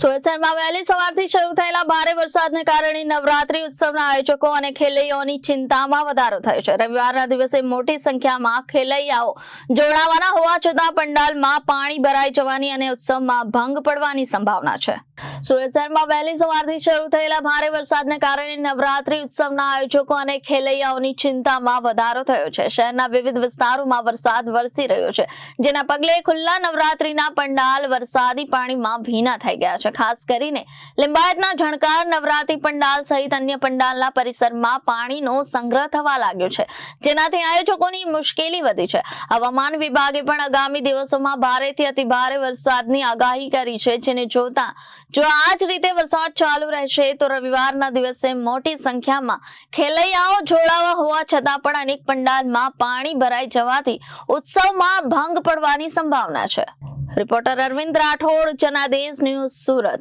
સુરત વહેલી સવારથી શરૂ થયેલા ભારે વરસાદને કારણે નવરાત્રી ઉત્સવના આયોજકો અને ખેલૈયાઓની ચિંતામાં વધારો થયો છે. રવિવારના દિવસે મોટી સંખ્યામાં ખેલૈયાઓ જોડાવાના હોવા છતાં પંડાલમાં પાણી ભરાઈ જવાની અને ઉત્સવમાં ભંગ પડવાની સંભાવના છે. સુરત શહેરમાં વહેલી સવારથી શરૂ થયેલા ભારે વરસાદને કારણે નવરાત્રી ઉત્સવના આયોજકો અને ખેલૈયાઓની ચિંતામાં વધારો થયો છે. શહેરના વિવિધ વિસ્તારોમાં વરસાદ વરસી રહ્યો છે, જેના પગલે ખુલ્લા નવરાત્રીના પંડાલ વરસાદી પાણીમાં ભીના થઈ ગયા છે. ખાસ કરીને લિંબાયતના ઝણકાર નવરાત્રી પંડાલ સહિત અન્ય પંડાલના પરિસરમાં પાણીનો સંગ્રહ થવા લાગ્યો છે, જેનાથી આયોજકોની મુશ્કેલી વધી છે. હવામાન વિભાગે પણ આગામી દિવસોમાં ભારેથી અતિ ભારે વરસાદની આગાહી કરી છે, જેને જોતા જો રીતે વરસાદ ચાલુ રહેશે તો રવિવારના દિવસે મોટી સંખ્યામાં ખેલૈયાઓ જોડાવા હોવા છતાં પણ અનેક પંડાલમાં પાણી ભરાઈ જવાથી ઉત્સવમાં ભંગ પડવાની સંભાવના છે. Reporter Arvind Rathod, Janadesh news Surat.